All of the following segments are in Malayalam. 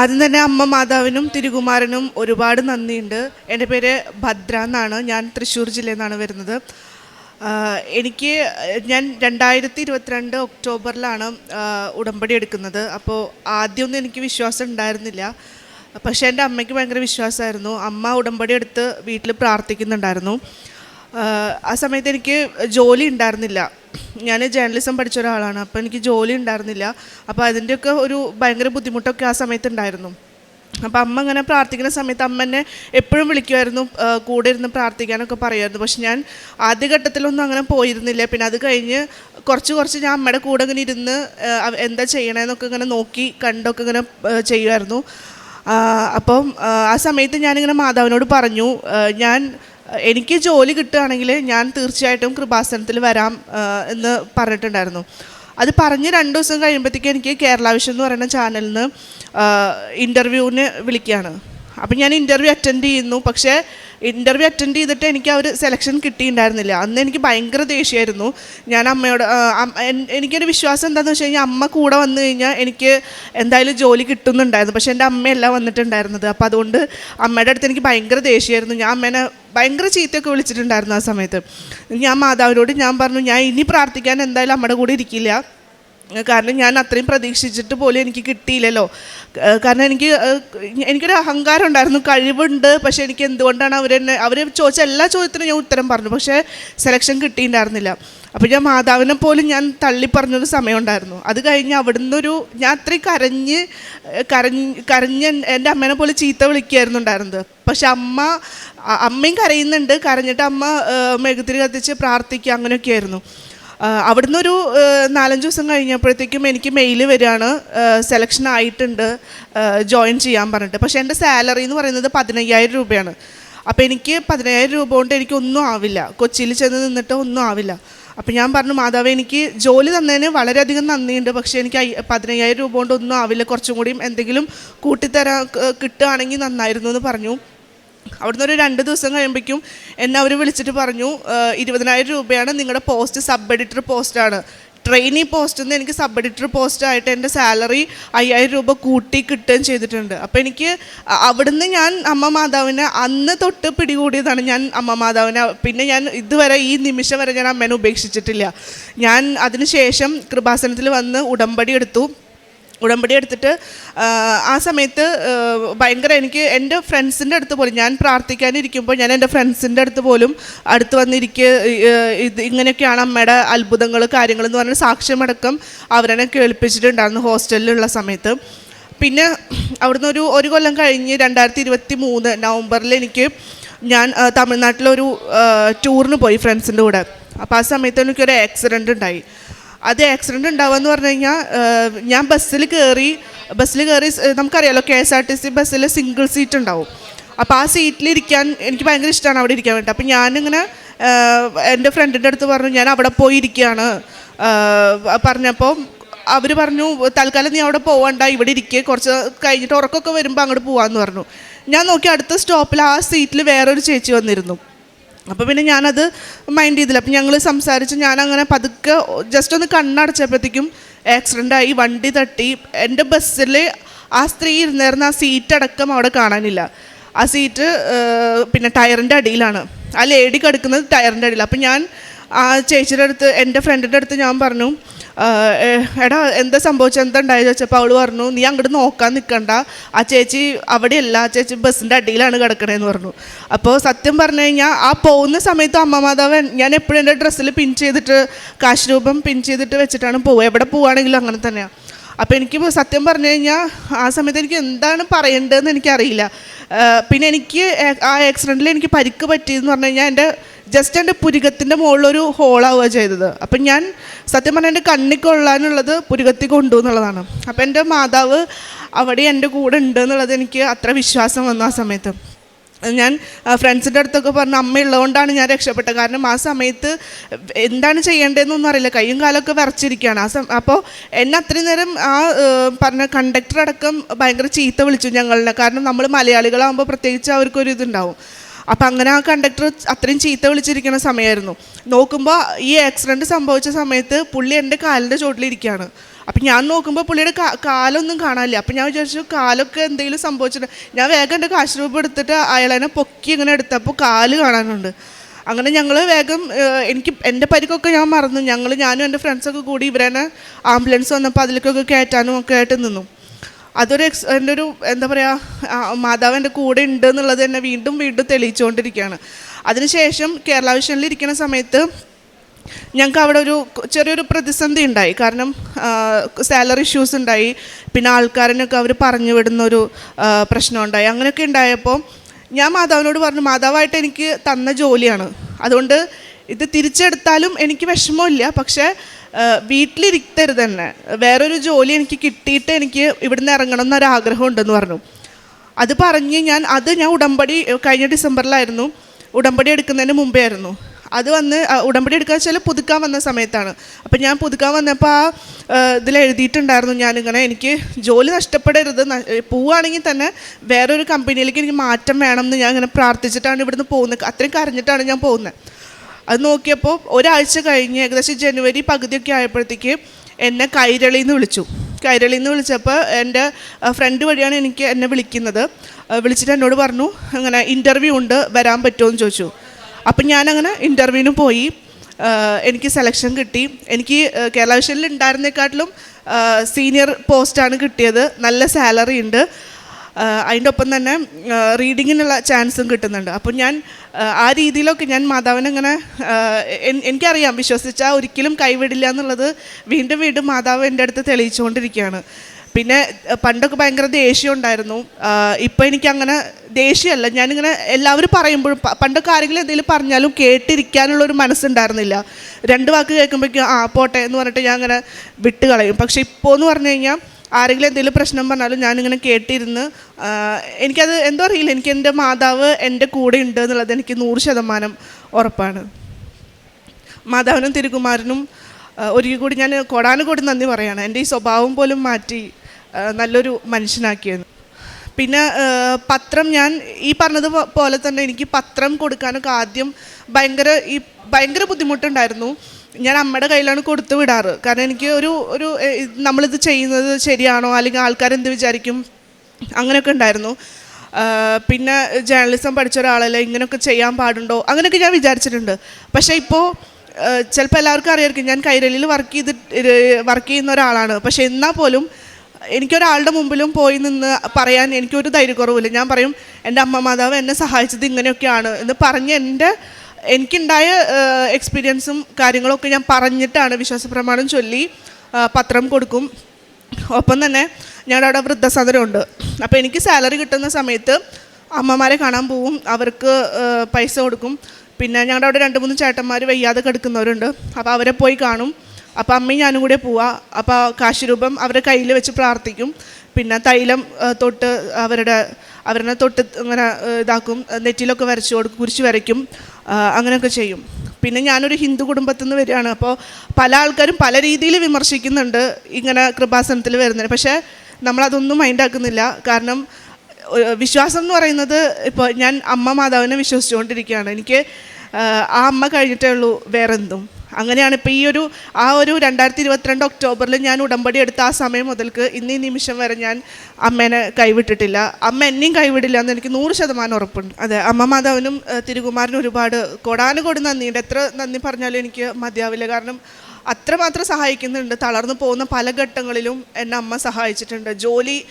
ആദ്യം തന്നെ അമ്മ മാതാവിനും തിരുകുമാരനും ഒരുപാട് നന്ദിയുണ്ട്. എന്റെ പേര് ഭദ്ര എന്നാണ്. ഞാൻ തൃശ്ശൂർ ജില്ലയിൽ നിന്നാണ് വരുന്നത്. എനിക്ക് ഞാൻ രണ്ടായിരത്തി ഇരുപത്തിരണ്ട് ഒക്ടോബറിലാണ് ഉടമ്പടി എടുക്കുന്നത്. അപ്പോൾ ആദ്യമൊന്നും എനിക്ക് വിശ്വാസം ഉണ്ടായിരുന്നില്ല. പക്ഷേ എന്റെ അമ്മയ്ക്ക് ഭയങ്കര വിശ്വാസമായിരുന്നു. അമ്മ ഉടമ്പടി എടുത്ത് വീട്ടിൽ പ്രാർത്ഥിക്കുന്നുണ്ടായിരുന്നു. ആ സമയത്ത് എനിക്ക് ജോലി ഉണ്ടായിരുന്നില്ല. ഞാൻ ജേർണലിസം പഠിച്ച ഒരാളാണ്. അപ്പോൾ എനിക്ക് ജോലി ഉണ്ടായിരുന്നില്ല. അപ്പോൾ അതിന്റെയൊക്കെ ഒരു ഭയങ്കര ബുദ്ധിമുട്ടൊക്കെ ആ സമയത്ത് ഉണ്ടായിരുന്നു അപ്പോൾ അമ്മ അങ്ങനെ പ്രാർത്ഥിക്കുന്ന സമയത്ത് അമ്മ എന്നെ എപ്പോഴും വിളിക്കുമായിരുന്നു. കൂടെ ഇരുന്ന് പ്രാർത്ഥിക്കാനൊക്കെ പറയുമായിരുന്നു. പക്ഷെ ഞാൻ ആദ്യഘട്ടത്തിലൊന്നും അങ്ങനെ പോയിരുന്നില്ല. പിന്നെ അത് കഴിഞ്ഞ് കുറച്ച് കുറച്ച് ഞാൻ അമ്മയുടെ കൂടെ ഇങ്ങനെ ഇരുന്ന് എന്താ ചെയ്യണമെന്നൊക്കെ ഇങ്ങനെ നോക്കി കണ്ടൊക്കെ ഇങ്ങനെ ചെയ്യുമായിരുന്നു. അപ്പം ആ സമയത്ത് ഞാനിങ്ങനെ മാതാവിനോട് പറഞ്ഞു ഞാൻ എനിക്ക് ജോലി കിട്ടുകയാണെങ്കിൽ ഞാൻ തീർച്ചയായിട്ടും കൃപാസനത്തിൽ വരാം എന്ന് പറഞ്ഞിട്ടുണ്ടായിരുന്നു. അത് പറഞ്ഞ് രണ്ട് ദിവസം കഴിയുമ്പോഴത്തേക്കും എനിക്ക് കേരള വിഷൻ എന്ന് പറയുന്ന ചാനലിൽ നിന്ന് ഇന്റർവ്യൂവിന് വിളിക്കുകയാണ്. അപ്പം ഞാൻ ഇന്റർവ്യൂ അറ്റൻഡ് ചെയ്യുന്നു. പക്ഷേ ഇന്റർവ്യൂ അറ്റൻഡ് ചെയ്തിട്ട് എനിക്ക് ആ ഒരു സെലക്ഷൻ കിട്ടിയിട്ടുണ്ടായിരുന്നില്ല. അന്ന് എനിക്ക് ഭയങ്കര ദേഷ്യമായിരുന്നു. ഞാൻ അമ്മയോട് എനിക്കൊരു വിശ്വാസം എന്താണെന്ന് വെച്ച് കഴിഞ്ഞാൽ അമ്മ കൂടെ വന്നു കഴിഞ്ഞാൽ എനിക്ക് എന്തായാലും ജോലി കിട്ടുന്നുണ്ടായിരുന്നു. പക്ഷേ എന്റെ അമ്മയല്ല വന്നിട്ടുണ്ടായിരുന്നത്. അപ്പോൾ അതുകൊണ്ട് അമ്മയുടെ അടുത്ത് എനിക്ക് ഭയങ്കര ദേഷ്യമായിരുന്നു. ഞാൻ അമ്മേനെ ഭയങ്കര ചീത്തയൊക്കെ വിളിച്ചിട്ടുണ്ടായിരുന്നു ആ സമയത്ത്. ഞാൻ മാതാവിനോട് ഞാൻ പറഞ്ഞു ഞാൻ ഇനി പ്രാർത്ഥിക്കാൻ എന്തായാലും അമ്മയുടെ കൂടെ ഇരിക്കില്ല. കാരണം ഞാൻ അത്രയും പ്രതീക്ഷിച്ചിട്ട് പോലും എനിക്ക് കിട്ടിയില്ലല്ലോ. കാരണം എനിക്ക് എനിക്കൊരു അഹങ്കാരം ഉണ്ടായിരുന്നു. കഴിവുണ്ട് പക്ഷേ എനിക്ക് എന്തുകൊണ്ടാണ് അവരെന്നെ അവർ ചോദിച്ച എല്ലാ ചോദ്യത്തിനും ഞാൻ ഉത്തരം പറഞ്ഞു. പക്ഷേ സെലക്ഷൻ കിട്ടിയിട്ടുണ്ടായിരുന്നില്ല. അപ്പോൾ ഞാൻ മാതാവിനെ പോലും ഞാൻ തള്ളി പറഞ്ഞൊരു സമയമുണ്ടായിരുന്നു അത് കഴിഞ്ഞ് അവിടുന്ന് ഒരു ഞാൻ അത്രയും കരഞ്ഞ് കരഞ്ഞ് കരഞ്ഞ് എൻ- എന്റെ അമ്മേനെ പോലെ ചീത്ത വിളിക്കുകയായിരുന്നു ഉണ്ടായിരുന്നത്. പക്ഷെ അമ്മ അമ്മയും കരയുന്നുണ്ട്. കരഞ്ഞിട്ട് അമ്മ മെഴുകുതിരി കത്തിച്ച് പ്രാർത്ഥിക്കുക അങ്ങനെയൊക്കെയായിരുന്നു. ആഹ് അവിടുന്ന് ഒരു നാലഞ്ച് ദിവസം കഴിഞ്ഞപ്പോഴത്തേക്കും എനിക്ക് മെയിൽ വരികയാണ്. സെലക്ഷൻ ആയിട്ടുണ്ട്. ജോയിൻ ചെയ്യാൻ പറഞ്ഞിട്ട്. പക്ഷേ എന്റെ സാലറി എന്ന് പറയുന്നത് പതിനയ്യായിരം രൂപയാണ്. അപ്പോൾ എനിക്ക് പതിനയ്യായിരം രൂപ കൊണ്ട് എനിക്ക് ഒന്നും ആവില്ല. കൊച്ചിയിൽ ചെന്ന് നിന്നിട്ട് ഒന്നും ആവില്ല. അപ്പം ഞാൻ പറഞ്ഞു മാതാവ് എനിക്ക് ജോലി തന്നതിന് വളരെയധികം നന്ദിയുണ്ട്. പക്ഷേ എനിക്ക് പതിനയ്യായിരം രൂപ കൊണ്ട് ഒന്നും ആവില്ല. കുറച്ചും കൂടിയും എന്തെങ്കിലും കൂട്ടിത്തരാൻ ക- കിട്ടുകയാണെങ്കിൽ നന്നായിരുന്നു എന്ന് പറഞ്ഞു. അവിടുന്ന് ഒരു രണ്ട് ദിവസം കഴിയുമ്പോഴേക്കും എന്നെ അവർ വിളിച്ചിട്ട് പറഞ്ഞു "ഏഹ്, ഇരുപതിനായിരം രൂപയാണ് നിങ്ങളുടെ പോസ്റ്റ് സബ് എഡിറ്റർ പോസ്റ്റാണ് ട്രെയിനിങ് പോസ്റ്റിൽ നിന്ന് എനിക്ക് സബ് എഡിറ്റർ പോസ്റ്റ് ആയിട്ട് എന്റെ സാലറി അയ്യായിരം രൂപ കൂട്ടി കിട്ടുകയും ചെയ്തിട്ടുണ്ട്. അപ്പോൾ എനിക്ക് അവിടുന്ന് ഞാൻ അമ്മ മാതാവിനെ അന്ന് തൊട്ട് പിടികൂടിയതാണ് ഞാൻ അമ്മ മാതാവിനെ. പിന്നെ ഞാൻ ഇതുവരെ ഈ നിമിഷം വരെ ഞാൻ അമ്മേനെ ഉപേക്ഷിച്ചിട്ടില്ല. ഞാൻ അതിനുശേഷം കൃപാസനത്തിൽ വന്ന് ഉടമ്പടി എടുത്തു. ഉടമ്പടി എടുത്തിട്ട് ആ, സമയത്ത് ഭയങ്കര എനിക്ക് എന്റെ ഫ്രണ്ട്സിന്റെ അടുത്ത് പോലും ഞാൻ പ്രാർത്ഥിക്കാനിരിക്കുമ്പോൾ ഞാൻ എന്റെ ഫ്രണ്ട്സിന്റെ അടുത്ത് പോലും അടുത്ത് വന്നിരിക്കുക ഇത് ഇങ്ങനെയൊക്കെയാണ് അമ്മയുടെ അത്ഭുതങ്ങൾ കാര്യങ്ങൾ എന്ന് പറഞ്ഞ സാക്ഷ്യമടക്കം അവരെന്നെ കേൾപ്പിച്ചിട്ടുണ്ടായിരുന്നു ഹോസ്റ്റലിലുള്ള സമയത്ത്. പിന്നെ അവിടുന്ന് ഒരു ഒരു കൊല്ലം കഴിഞ്ഞ് രണ്ടായിരത്തി ഇരുപത്തി മൂന്ന് നവംബറിൽ എനിക്ക് ഞാൻ തമിഴ്നാട്ടിലൊരു ടൂറിന് പോയി ഫ്രണ്ട്സിന്റെ കൂടെ. അപ്പോൾ ആ സമയത്ത് എനിക്കൊരു ആക്സിഡന്റ് ഉണ്ടായി. അത് ആക്സിഡന്റ് ഉണ്ടാവുക പറഞ്ഞു കഴിഞ്ഞാൽ ഞാൻ ബസ്സിൽ കയറി ബസ്സിൽ കയറി നമുക്കറിയാലോ K S R T C ബസ്സിൽ സിംഗിൾ സീറ്റ് ഉണ്ടാവും. അപ്പോൾ ആ സീറ്റിലിരിക്കാൻ എനിക്ക് ഭയങ്കര ഇഷ്ടമാണ് അവിടെ ഇരിക്കാൻ വേണ്ടി. അപ്പോൾ ഞാനിങ്ങനെ എന്റെ ഫ്രണ്ടിന്റെ അടുത്ത് പറഞ്ഞു ഞാൻ അവിടെ പോയി ഇരിക്കുകയാണ് പറഞ്ഞപ്പോൾ അവർ പറഞ്ഞു തൽക്കാലം നീ അവിടെ പോകണ്ട ഇവിടെ ഇരിക്കുക കുറച്ച് കഴിഞ്ഞിട്ട് ഉറക്കമൊക്കെ വരുമ്പോൾ അങ്ങോട്ട് പോകാമെന്ന് പറഞ്ഞു. ഞാൻ നോക്കി അടുത്ത സ്റ്റോപ്പിൽ ആ സീറ്റിൽ വേറൊരു ചേച്ചി വന്നിരുന്നു. അപ്പോൾ പിന്നെ ഞാനത് മൈൻഡ് ചെയ്തില്ല. അപ്പം ഞങ്ങൾ സംസാരിച്ച് ഞാനങ്ങനെ പതുക്കെ ജസ്റ്റ് ഒന്ന് കണ്ണടച്ചപ്പോഴത്തേക്കും ആക്സിഡന്റ് ആയി വണ്ടി തട്ടി. എന്റെ ബസ്സിൽ ആ സ്ത്രീ ഇരുന്നിരുന്ന ആ സീറ്റ് അടക്കം അവിടെ കാണാനില്ല. ആ സീറ്റ് പിന്നെ ടയറിന്റെ അടിയിലാണ്. ആ ലേഡി കിടക്കുന്നത് ടയറിന്റെ അടിയിൽ അപ്പം ഞാൻ ആ ചേച്ചിയുടെ അടുത്ത് എന്റെ ഫ്രണ്ടിന്റെ അടുത്ത് ഞാൻ പറഞ്ഞു എടാ എന്താ സംഭവിച്ചത്? എന്താ ഉണ്ടായത് ചോദിച്ചപ്പോൾ അവൾ പറഞ്ഞു നീ അങ്ങോട്ട് നോക്കാൻ നിൽക്കണ്ട ആ ചേച്ചി അവിടെയല്ല. ആ ചേച്ചി ബസ്സിന്റെ അടിയിലാണ് കിടക്കണേന്ന് പറഞ്ഞു. അപ്പോൾ സത്യം പറഞ്ഞു കഴിഞ്ഞാൽ ആ പോകുന്ന സമയത്ത് അമ്മ മാതാവൻ ഞാൻ എപ്പോഴും എന്റെ ഡ്രസ്സിൽ പിൻ ചെയ്തിട്ട് കാശ് രൂപം പിൻ ചെയ്തിട്ട് വെച്ചിട്ടാണ് പോവുക. എവിടെ പോവുകയാണെങ്കിലും അങ്ങനെ തന്നെയാണ് അപ്പോൾ എനിക്ക് സത്യം പറഞ്ഞു കഴിഞ്ഞാൽ ആ സമയത്ത് എനിക്ക് എന്താണ് പറയേണ്ടതെന്ന് എനിക്കറിയില്ല. പിന്നെ എനിക്ക് ആ ആക്സിഡന്റിൽ എനിക്ക് പരിക്ക് പറ്റിയെന്ന് പറഞ്ഞു കഴിഞ്ഞാൽ എന്റെ ജസ്റ്റ് എന്റെ പുരുകത്തിന്റെ മുകളിലൊരു ഹോളാവുക ചെയ്തത്. അപ്പം ഞാൻ സത്യം പറഞ്ഞാൽ എന്റെ കണ്ണിൽ കൊള്ളാനുള്ളത് പുരുകത്തി കൊണ്ടു എന്നുള്ളതാണ്. അപ്പം എന്റെ മാതാവ് അവിടെ എന്റെ കൂടെ ഉണ്ട് എന്നുള്ളത് എനിക്ക് അത്ര വിശ്വാസം വന്നു ആ സമയത്ത്. ഞാൻ ഫ്രണ്ട്സിന്റെ അടുത്തൊക്കെ പറഞ്ഞു അമ്മ ഉള്ളതുകൊണ്ടാണ് ഞാൻ രക്ഷപ്പെട്ടത്. കാരണം ആ സമയത്ത് എന്താണ് ചെയ്യേണ്ടതെന്നൊന്നും അറിയില്ല. കൈയും കാലമൊക്കെ വിറച്ചിരിക്കുകയാണ് ആ സം അപ്പോൾ എന്നെ അത്രയും നേരം ആ പറഞ്ഞ കണ്ടക്ടർ അടക്കം ഭയങ്കര ചീത്ത വിളിച്ചു ഞങ്ങളെ കാരണം നമ്മൾ മലയാളികളാകുമ്പോൾ പ്രത്യേകിച്ച് അവർക്കൊരു ഇതുണ്ടാവും. അപ്പം അങ്ങനെ ആ കണ്ടക്ടർ അത്രയും ചീത്ത വിളിച്ചിരിക്കുന്ന സമയമായിരുന്നു നോക്കുമ്പോൾ ഈ ആക്സിഡന്റ് സംഭവിച്ച സമയത്ത് പുള്ളി എന്റെ കാലിന്റെ ചോട്ടിലിരിക്കുകയാണ് അപ്പം ഞാൻ നോക്കുമ്പോൾ പുള്ളിയുടെ കാലൊന്നും കാണാനില്ല. അപ്പം ഞാൻ വിചാരിച്ചു കാലൊക്കെ എന്തെങ്കിലും സംഭവിച്ചിട്ടുണ്ട് ഞാൻ വേഗം എന്റെ കാശ് രൂപ എടുത്തിട്ട് അയാളെന്നെ പൊക്കി ഇങ്ങനെ എടുത്തപ്പോൾ കാൽ കാണാനുണ്ട്. അങ്ങനെ ഞങ്ങൾ വേഗം എനിക്ക് എന്റെ പരിക്കൊക്കെ ഞാൻ മറന്നു. ഞങ്ങൾ ഞാനും എന്റെ ഫ്രണ്ട്സൊക്കെ കൂടി ഇവരെന്നെ ആംബുലൻസ് വന്നപ്പോൾ അതിലേക്കൊക്കെ കയറ്റാനും ഒക്കെ ആയിട്ട് നിന്നു. അതൊരു എക്സ് എന്റെ ഒരു എന്താ പറയുക മാതാവ് കൂടെ ഉണ്ട് എന്നുള്ളത് തന്നെ വീണ്ടും വീണ്ടും തെളിയിച്ചുകൊണ്ടിരിക്കുകയാണ്. അതിനുശേഷം കേരള വിഷനിൽ ഇരിക്കുന്ന സമയത്ത് ഞങ്ങൾക്ക് അവിടെ ഒരു ചെറിയൊരു പ്രതിസന്ധി ഉണ്ടായി. കാരണം സാലറി ഇഷ്യൂസ് ഉണ്ടായി. പിന്നെ ആൾക്കാരനൊക്കെ അവർ പറഞ്ഞു വിടുന്ന ഒരു പ്രശ്നം ഉണ്ടായി. അങ്ങനെയൊക്കെ ഉണ്ടായപ്പോൾ ഞാൻ മാതാവിനോട് പറഞ്ഞു മാതാവായിട്ട് എനിക്ക് തന്ന ജോലിയാണ്. അതുകൊണ്ട് ഇത് തിരിച്ചെടുത്താലും എനിക്ക് വിഷമമില്ല. പക്ഷേ ആ, വീട്ടിലിരുത്തരുത് തന്നെ വേറൊരു ജോലി എനിക്ക് കിട്ടിയിട്ട് എനിക്ക് ഇവിടുന്ന് ഇറങ്ങണം എന്നൊരാഗ്രഹം ഉണ്ടെന്ന് പറഞ്ഞു. അത് പറഞ്ഞ് ഞാൻ അത് ഞാൻ ഉടമ്പടി കഴിഞ്ഞ ഡിസംബറിലായിരുന്നു. ഉടമ്പടി എടുക്കുന്നതിന് മുമ്പേ ആയിരുന്നു അത് വന്ന് ഉടമ്പടി എടുക്കുക വെച്ചാൽ പുതുക്കാൻ വന്ന സമയത്താണ്. അപ്പം ഞാൻ പുതുക്കാൻ വന്നപ്പോൾ ആ ഇതിൽ എഴുതിയിട്ടുണ്ടായിരുന്നു. ഞാനിങ്ങനെ എനിക്ക് ജോലി നഷ്ടപ്പെടരുത് പോവുകയാണെങ്കിൽ തന്നെ വേറൊരു കമ്പനിയിലേക്ക് എനിക്ക് മാറ്റം വേണം എന്ന് ഞാൻ ഇങ്ങനെ പ്രാർത്ഥിച്ചിട്ടാണ് ഇവിടുന്ന് പോകുന്നത്. അത്രയും കരഞ്ഞിട്ടാണ് ഞാൻ പോകുന്നത്. അത് നോക്കിയപ്പോൾ ഒരാഴ്ച കഴിഞ്ഞ് ഏകദേശം ജനുവരി പകുതിയൊക്കെ ആയപ്പോഴത്തേക്ക് എന്നെ കൈരളിയിൽ നിന്ന് വിളിച്ചു. കൈരളിയിൽ നിന്ന് വിളിച്ചപ്പോൾ എന്റെ ഫ്രണ്ട് വഴിയാണ് എനിക്ക് എന്നെ വിളിക്കുന്നത്. വിളിച്ചിട്ട് എന്നോട് പറഞ്ഞു അങ്ങനെ ഇന്റർവ്യൂ ഉണ്ട് വരാൻ പറ്റുമോ എന്ന് ചോദിച്ചു. അപ്പം ഞാനങ്ങനെ ഇന്റർവ്യൂവിന് പോയി. എനിക്ക് സെലക്ഷൻ കിട്ടി. എനിക്ക് കേരള വിഷനിൽ ഉണ്ടായിരുന്നേക്കാട്ടിലും സീനിയർ പോസ്റ്റാണ് കിട്ടിയത്. നല്ല സാലറി ഉണ്ട്. അതിന്റെ ഒപ്പം തന്നെ റീഡിങ്ങിനുള്ള ചാൻസും കിട്ടുന്നുണ്ട്. അപ്പോൾ ഞാൻ ആ, രീതിയിലൊക്കെ ഞാൻ മാതാവിനങ്ങനെ എനിക്കറിയാം വിശ്വസിച്ചാൽ ഒരിക്കലും കൈവിടില്ല എന്നുള്ളത് വീണ്ടും വീണ്ടും മാതാവ് എന്റെ അടുത്ത് തെളിയിച്ചുകൊണ്ടിരിക്കുകയാണ്. പിന്നെ പണ്ടൊക്കെ ഭയങ്കര ദേഷ്യം ഉണ്ടായിരുന്നു. ഇപ്പോൾ എനിക്കങ്ങനെ ദേഷ്യമല്ല. ഞാനിങ്ങനെ എല്ലാവരും പറയുമ്പോഴും പണ്ടൊക്കെ ആരെങ്കിലും എന്തെങ്കിലും പറഞ്ഞാലും കേട്ടിരിക്കാനുള്ളൊരു മനസ്സുണ്ടായിരുന്നില്ല. രണ്ട് വാക്ക് കേൾക്കുമ്പോഴേക്കും ആ പോട്ടെ എന്ന് പറഞ്ഞിട്ട് ഞാൻ അങ്ങനെ വിട്ട് കളയും പക്ഷേ ഇപ്പോൾ എന്ന് പറഞ്ഞു കഴിഞ്ഞാൽ ആരെങ്കിലും എന്തെങ്കിലും പ്രശ്നം പറഞ്ഞാലും ഞാനിങ്ങനെ കേട്ടിരുന്ന് എനിക്കത് എന്തോ അറിയില്ല. എനിക്ക് എന്റെ മാതാവ് എന്റെ കൂടെ ഉണ്ട് എന്നുള്ളത് എനിക്ക് നൂറ് ശതമാനം ഉറപ്പാണ്. മാതാവിനും തിരുകുമാരനും ഒരിക്കൽ കൂടി ഞാൻ കൊടാനുകൂടി നന്ദി പറയാണ്. എന്റെ ഈ സ്വഭാവം പോലും മാറ്റി നല്ലൊരു മനുഷ്യനാക്കിയത് പിന്നെ പത്രം ഞാൻ ഈ പറഞ്ഞത് പോലെ തന്നെ എനിക്ക് പത്രം കൊടുക്കാനൊക്കെ ആദ്യം ഭയങ്കര ഈ ഭയങ്കര ബുദ്ധിമുട്ടുണ്ടായിരുന്നു. ഞാൻ അമ്മയുടെ കയ്യിലാണ് കൊടുത്തു വിടാറ്. കാരണം എനിക്ക് ഒരു ഒരു നമ്മളിത് ചെയ്യുന്നത് ശരിയാണോ? അല്ലെങ്കിൽ ആൾക്കാരെന്ത് വിചാരിക്കും? അങ്ങനെയൊക്കെ ഉണ്ടായിരുന്നു. പിന്നെ ജേർണലിസം പഠിച്ച ഒരാളല്ലേ ഇങ്ങനെയൊക്കെ ചെയ്യാൻ പാടുണ്ടോ? അങ്ങനെയൊക്കെ ഞാൻ വിചാരിച്ചിട്ടുണ്ട്. പക്ഷേ ഇപ്പോൾ ചിലപ്പോൾ എല്ലാവർക്കും അറിയാമായിരിക്കും ഞാൻ കൈരളിയിൽ വർക്ക് ചെയ്ത് വർക്ക് ചെയ്യുന്ന ഒരാളാണ്. പക്ഷേ എന്നാൽ പോലും എനിക്കൊരാളുടെ മുമ്പിലും പോയി നിന്ന് പറയാൻ എനിക്കൊരു ധൈര്യക്കുറവില്ല. ഞാൻ പറയും എന്റെ അമ്മ മാതാവ് എന്നെ സഹായിച്ചത് ഇങ്ങനെയൊക്കെയാണ് എന്ന് പറഞ്ഞ് എന്റെ എനിക്കുണ്ടായ എക്സ്പീരിയൻസും കാര്യങ്ങളൊക്കെ ഞാൻ പറഞ്ഞിട്ടാണ് വിശ്വാസപ്രമാണം ചൊല്ലി പത്രം കൊടുക്കും. ഒപ്പം തന്നെ ഞങ്ങളുടെ അവിടെ വൃദ്ധസദനമുണ്ട്. അപ്പോൾ എനിക്ക് സാലറി കിട്ടുന്ന സമയത്ത് അമ്മമാരെ കാണാൻ പോവും അവർക്ക് പൈസ കൊടുക്കും. പിന്നെ ഞങ്ങളുടെ അവിടെ രണ്ട് മൂന്ന് ചേട്ടന്മാർ വയ്യാതെ കിടക്കുന്നവരുണ്ട്. അപ്പോൾ അവരെ പോയി കാണും. അപ്പോൾ അമ്മയും ഞാനും കൂടെ പോവാ. അപ്പോൾ കാശിരൂപം അവരുടെ കയ്യിൽ വെച്ച് പ്രാർത്ഥിക്കും. പിന്നെ തൈലം തൊട്ട് അവരുടെ അവരെ തൊട്ട് അങ്ങനെ ഇതാക്കും. നെറ്റിലൊക്കെ വരച്ചു കൊടുക്കും കുരിശ് വരയ്ക്കും അങ്ങനെയൊക്കെ ചെയ്യും. പിന്നെ ഞാനൊരു ഹിന്ദു കുടുംബത്തിൽ നിന്ന് വരികയാണ്. അപ്പോൾ പല ആൾക്കാരും പല രീതിയിൽ വിമർശിക്കുന്നുണ്ട് ഇങ്ങനെ കൃപാസനത്തിൽ വരുന്നതിന്. പക്ഷേ നമ്മളതൊന്നും മൈൻഡാക്കുന്നില്ല. കാരണം വിശ്വാസം എന്ന് പറയുന്നത് ഇപ്പോൾ ഞാൻ അമ്മ മാതാവിനെ വിശ്വസിച്ചുകൊണ്ടിരിക്കുകയാണ്. എനിക്ക് ആ അമ്മ കഴിഞ്ഞിട്ടേ ഉള്ളൂ വേറെന്തും. അങ്ങനെയാണ് ഇപ്പോൾ ഈ ഒരു ആ ഒരു രണ്ടായിരത്തി ഇരുപത്തിരണ്ട് ഒക്ടോബറിൽ ഞാൻ ഉടമ്പടി എടുത്ത ആ സമയം മുതൽക്ക് ഇന്നീ നിമിഷം വരെ ഞാൻ അമ്മേനെ കൈവിട്ടിട്ടില്ല. അമ്മ എന്നെയും കൈവിടില്ല എന്ന് എനിക്ക് നൂറ് ശതമാനം ഉറപ്പുണ്ട്. അതെ അമ്മ മാതാവിനും തിരുകുമാരനും ഒരുപാട് കൊടാനുകൊടി നന്ദിയുണ്ട്. എത്ര നന്ദി പറഞ്ഞാലും എനിക്ക് മതിയാവില്ല. കാരണം അത്രമാത്രം സഹായിക്കുന്നുണ്ട്. തളർന്നു പോകുന്ന പല ഘട്ടങ്ങളിലും എന്റെ അമ്മ സഹായിച്ചിട്ടുണ്ട്. ജോലി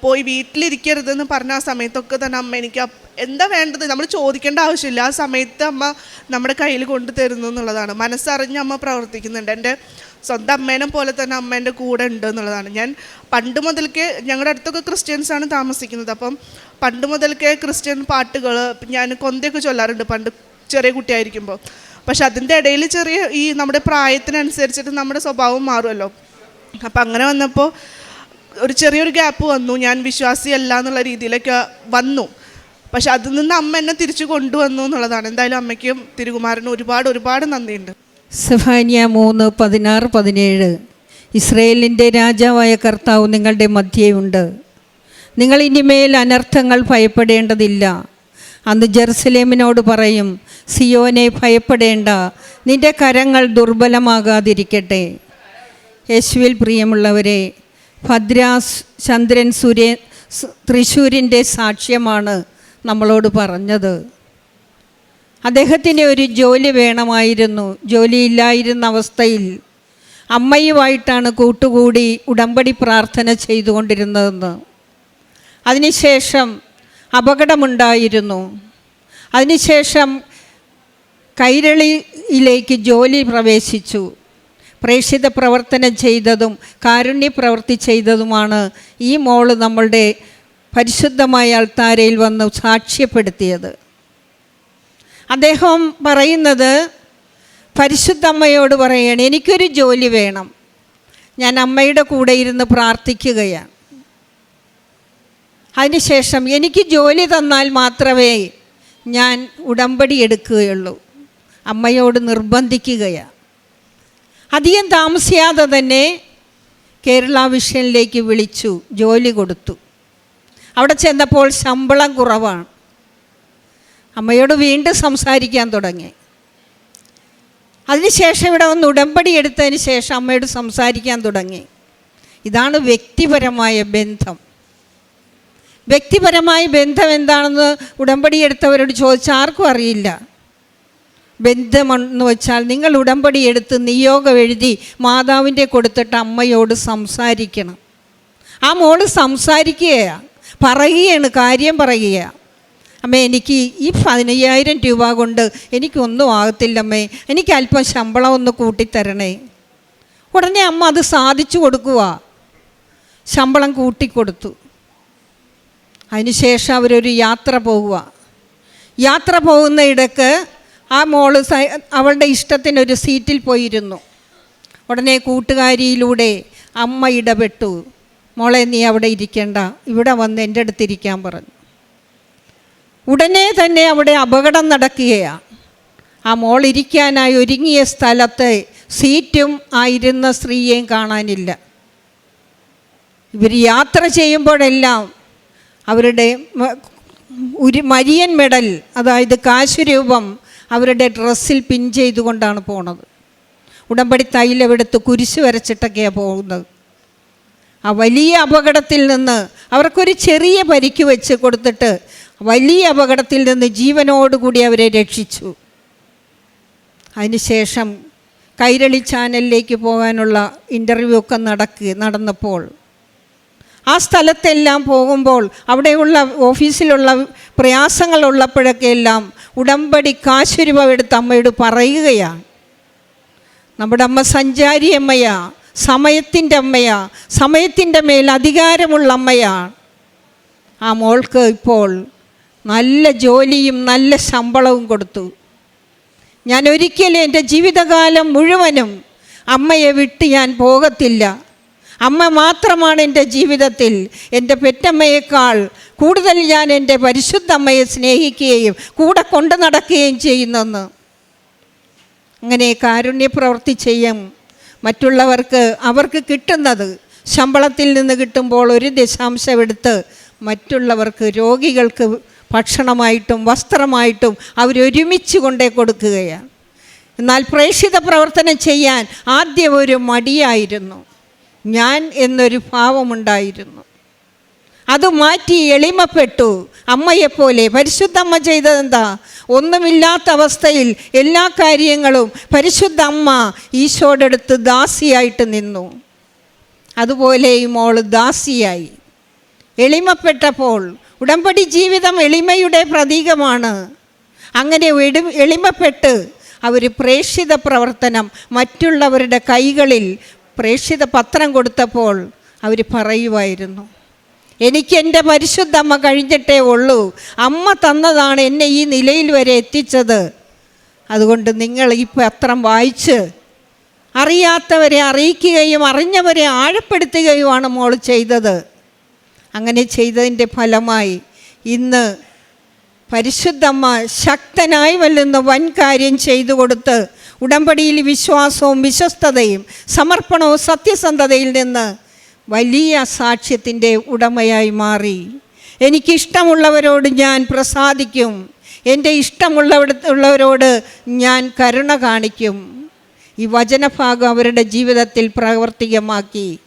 പോയി വീട്ടിലിരിക്കരുതെന്ന് പറഞ്ഞ ആ സമയത്തൊക്കെ തന്നെ അമ്മ എനിക്ക് എന്താ വേണ്ടത്? നമ്മൾ ചോദിക്കേണ്ട ആവശ്യമില്ല. ആ സമയത്ത് അമ്മ നമ്മുടെ കയ്യിൽ കൊണ്ടു തരുന്നു എന്നുള്ളതാണ്. മനസ്സറിഞ്ഞ് അമ്മ പ്രവർത്തിക്കുന്നുണ്ട്. എന്റെ സ്വന്തം അമ്മേനെ പോലെ തന്നെ അമ്മ എന്റെ കൂടെ ഉണ്ട് എന്നുള്ളതാണ്. ഞാൻ പണ്ട് മുതൽക്കേ ഞങ്ങളുടെ അടുത്തൊക്കെ ക്രിസ്ത്യൻസാണ് താമസിക്കുന്നത്. അപ്പം പണ്ട് മുതൽക്കേ ക്രിസ്ത്യൻ പാട്ടുകൾ ഞാൻ കൊന്തയൊക്കെ ചൊല്ലാറുണ്ട് പണ്ട് ചെറിയ കുട്ടിയായിരിക്കുമ്പോൾ പക്ഷെ അതിന്റെ ഇടയിൽ ചെറിയ ഈ നമ്മുടെ പ്രായത്തിനനുസരിച്ചിട്ട് നമ്മുടെ സ്വഭാവം മാറുമല്ലോ. അപ്പം അങ്ങനെ വന്നപ്പോൾ ഒരു ചെറിയൊരു ഗ്യാപ്പ് വന്നു. ഞാൻ വിശ്വാസിയല്ല എന്നുള്ള രീതിയിലൊക്കെ വന്നു. പക്ഷെ അതിൽ നിന്ന് അമ്മ എന്നെ തിരിച്ചു കൊണ്ടുവന്നു എന്നുള്ളതാണ്. എന്തായാലും അമ്മയ്ക്കും തിരുകുമാരനും ഒരുപാട് ഒരുപാട് നന്ദിയുണ്ട്. സഫാനിയ മൂന്ന് പതിനാറ് പതിനേഴ്. ഇസ്രയേലിന്റെ രാജാവായ കർത്താവ് നിങ്ങളുടെ മധ്യയുണ്ട് നിങ്ങൾ ഇനിമേൽ അനർത്ഥങ്ങൾ ഭയപ്പെടേണ്ടതില്ല. അന്ന് ജെറുസലേമിനോട് പറയും സിയോനെ ഭയപ്പെടേണ്ട. നിന്റെ കരങ്ങൾ ദുർബലമാകാതിരിക്കട്ടെ. യേശുവിൽ പ്രിയമുള്ളവരെ ഭദ്രാസ് ചന്ദ്രൻ സൂര്യ സ് തൃശ്ശൂരിന്റെ സാക്ഷ്യമാണ് നമ്മളോട് പറഞ്ഞത്. അദ്ദേഹത്തിന് ഒരു ജോലി വേണമായിരുന്നു. ജോലിയില്ലായിരുന്ന അവസ്ഥയിൽ അമ്മയുമായിട്ടാണ് കൂട്ടുകൂടി ഉടമ്പടി പ്രാർത്ഥന ചെയ്തുകൊണ്ടിരുന്നതെന്ന്. അതിനുശേഷം അപകടമുണ്ടായിരുന്നു. അതിനുശേഷം കൈരളിയിലേക്ക് ജോലി പ്രവേശിച്ചു. പ്രേക്ഷിത പ്രവർത്തനം ചെയ്തതും കാരുണ്യ പ്രവൃത്തി ചെയ്തതുമാണ് ഈ മോൾ നമ്മളുടെ പരിശുദ്ധമായ അൾത്താരയിൽ വന്ന് സാക്ഷ്യപ്പെടുത്തിയത്. അദ്ദേഹം പറയുന്നത് പരിശുദ്ധമ്മയോട് പറയുകയാണ് എനിക്കൊരു ജോലി വേണം. ഞാൻ അമ്മയുടെ കൂടെ ഇരുന്ന് പ്രാർത്ഥിക്കുകയാണ്. അതിനുശേഷം എനിക്ക് ജോലി തന്നാൽ മാത്രമേ ഞാൻ ഉടമ്പടി എടുക്കുകയുള്ളൂ. അമ്മയോട് നിർബന്ധിക്കുകയാണ് അധികം താമസിയാതെ തന്നെ കേരള വിഷനിലേക്ക് വിളിച്ചു ജോലി കൊടുത്തു. അവിടെ ചെന്നപ്പോൾ ശമ്പളം കുറവാണ്. അമ്മയോട് വീണ്ടും സംസാരിക്കാൻ തുടങ്ങി. അതിനുശേഷം ഇവിടെ വന്ന് ഉടമ്പടി എടുത്തതിന് ശേഷം അമ്മയോട് സംസാരിക്കാൻ തുടങ്ങി. ഇതാണ് വ്യക്തിപരമായ ബന്ധം. വ്യക്തിപരമായ ബന്ധം എന്താണെന്ന് ഉടമ്പടി എടുത്തവരോട് ചോദിച്ചാൽ ആർക്കും അറിയില്ല. ബന്ധമെന്ന് വെച്ചാൽ നിങ്ങൾ ഉടമ്പടി എടുത്ത് നിയോഗം എഴുതി മാതാവിന്റെ കൊടുത്തിട്ട് അമ്മയോട് സംസാരിക്കണം. ആ മോൾ സംസാരിക്കുകയാണ് പറയുകയാണ് കാര്യം പറയുകയാണ് അമ്മ എനിക്ക് ഈ പതിനയ്യായിരം രൂപ കൊണ്ട് എനിക്കൊന്നും ആകത്തില്ലമ്മേ എനിക്ക് അല്പം ശമ്പളം ഒന്ന് കൂട്ടിത്തരണേ. ഉടനെ അമ്മ അത് സാധിച്ചു കൊടുക്കുക ശമ്പളം കൂട്ടിക്കൊടുത്തു. അതിനുശേഷം അവരൊരു യാത്ര പോവുക. യാത്ര പോകുന്ന ഇടയ്ക്ക് ആ മോൾ അവളുടെ ഇഷ്ടത്തിനൊരു സീറ്റിൽ പോയിരുന്നു. ഉടനെ കൂട്ടുകാരിയിലൂടെ അമ്മ ഇടപെട്ടു. മോളെ നീ അവിടെ ഇരിക്കേണ്ട. ഇവിടെ വന്ന് എന്റെ അടുത്തിരിക്കാൻ പറഞ്ഞു. ഉടനെ തന്നെ അവിടെ അപകടം നടക്കുകയാണ് ആ മോൾ ഇരിക്കാനായി ഒരുങ്ങിയ സ്ഥലത്തെ സീറ്റും ആയിരുന്ന സ്ത്രീയെയും കാണാനില്ല. ഇവർ യാത്ര ചെയ്യുമ്പോഴെല്ലാം അവരുടെ ഒരു മരിയൻ മെഡൽ അതായത് കാശുരൂപം അവരുടെ ഡ്രസ്സിൽ പിൻ ചെയ്തുകൊണ്ടാണ് പോണത്. ഉടമ്പടി തൈലമെടുത്ത് കുരിശ് വരച്ചിട്ടൊക്കെയാണ് പോകുന്നത്. ആ വലിയ അപകടത്തിൽ നിന്ന് അവർക്കൊരു ചെറിയ പരിക്ക് വെച്ച് കൊടുത്തിട്ട് വലിയ അപകടത്തിൽ നിന്ന് ജീവനോടുകൂടി അവരെ രക്ഷിച്ചു. അതിനുശേഷം കൈരളി ചാനലിലേക്ക് പോകാനുള്ള ഇന്റർവ്യൂ ഒക്കെ നടക്കുക നടന്നപ്പോൾ ആ സ്ഥലത്തെല്ലാം പോകുമ്പോൾ അവിടെയുള്ള ഓഫീസിലുള്ള പ്രയാസങ്ങളുള്ളപ്പോഴൊക്കെ എല്ലാം ഉടമ്പടി രൂപ എടുത്ത് അമ്മയോട് പറയുകയാണ് നമ്മുടെ അമ്മ സഞ്ചാരി അമ്മയാ സമയത്തിന്റെ അമ്മയാ സമയത്തിന്റെ മേൽ അധികാരമുള്ള അമ്മയാണ് ആ മോൾക്ക് ഇപ്പോൾ നല്ല ജോലിയും നല്ല ശമ്പളവും കൊടുത്തു. ഞാൻ ഒരിക്കലും എന്റെ ജീവിതകാലം മുഴുവനും അമ്മയെ വിട്ട് ഞാൻ പോകത്തില്ല. അമ്മ മാത്രമാണ് എന്റെ ജീവിതത്തിൽ എന്റെ പെറ്റമ്മയേക്കാൾ കൂടുതൽ ഞാൻ എന്റെ പരിശുദ്ധ അമ്മയെ സ്നേഹിക്കുകയും കൂടെ കൊണ്ടു നടക്കുകയും ചെയ്യുന്നെന്ന്. അങ്ങനെ കാരുണ്യപ്രവൃത്തി ചെയ്യും മറ്റുള്ളവർക്ക് അവർക്ക് കിട്ടുന്നത് ശമ്പളത്തിൽ നിന്ന് കിട്ടുമ്പോൾ ഒരു ദശാംശം എടുത്ത് മറ്റുള്ളവർക്ക് രോഗികൾക്ക് ഭക്ഷണമായിട്ടും വസ്ത്രമായിട്ടും അവരൊരുമിച്ച് കൊണ്ടേ കൊടുക്കുകയാണ്. എന്നാൽ പ്രേക്ഷിത പ്രവർത്തനം ചെയ്യാൻ ആദ്യം ഒരു മടിയായിരുന്നു. ഞാൻ എന്നൊരു ഭാവമുണ്ടായിരുന്നു. അത് മാറ്റി എളിമപ്പെട്ടു. അമ്മയെപ്പോലെ പരിശുദ്ധമ്മ ചെയ്തതെന്താ? ഒന്നുമില്ലാത്ത അവസ്ഥയിൽ എല്ലാ കാര്യങ്ങളും പരിശുദ്ധ അമ്മ ഈശോയുടെ അടുത്ത് ദാസിയായിട്ട് നിന്നു. അതുപോലെ ഈ ദാസിയായി. എളിമപ്പെട്ടപ്പോൾ ഉടമ്പടി ജീവിതം എളിമയുടെ പ്രതീകമാണ്. അങ്ങനെ എളി എളിമപ്പെട്ട് അവർ പ്രേക്ഷിത പ്രവർത്തനം മറ്റുള്ളവരുടെ കൈകളിൽ പ്രേക്ഷിത പത്രം കൊടുത്തപ്പോൾ അവർ പറയുമായിരുന്നു എനിക്ക് എന്റെ പരിശുദ്ധ അമ്മ കഴിഞ്ഞിട്ടേ ഉള്ളൂ. അമ്മ തന്നതാണ് എന്നെ ഈ നിലയിൽ വരെ എത്തിച്ചത്. അതുകൊണ്ട് നിങ്ങൾ ഈ പത്രം വായിച്ച് അറിയാത്തവരെ അറിയിക്കുകയും അറിഞ്ഞവരെ ആഴപ്പെടുത്തുകയുമാണ് മോൾ ചെയ്തത്. അങ്ങനെ ചെയ്തതിന്റെ ഫലമായി ഇന്ന് പരിശുദ്ധമ്മ ശക്തനായി വല്ലുന്ന വൻ കാര്യം ചെയ്തു കൊടുത്ത് ഉടമ്പടിയിൽ വിശ്വാസവും വിശ്വസ്തതയും സമർപ്പണവും സത്യസന്ധതയിൽ നിന്ന് വലിയ സാക്ഷ്യത്തിന്റെ ഉടമയായി മാറി. എനിക്കിഷ്ടമുള്ളവരോട് ഞാൻ പ്രസാദിക്കും. എന്റെ ഇഷ്ടമുള്ളവരോട് ഞാൻ കരുണ കാണിക്കും. ഈ വചനഭാഗം അവരുടെ ജീവിതത്തിൽ പ്രാവർത്തികമാക്കി.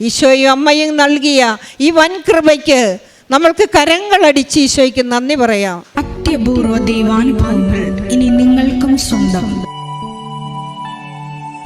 ഈശോയും അമ്മയും നൽകിയ ഈ വൻകൃപയ്ക്ക് നമ്മൾക്ക് കരങ്ങളടിച്ച് ഈശോയ്ക്ക് നന്ദി പറയാം. അത്യപൂർവ ദൈവാനുഭവങ്ങൾ ഇനി നിങ്ങൾക്കും സ്വന്തം.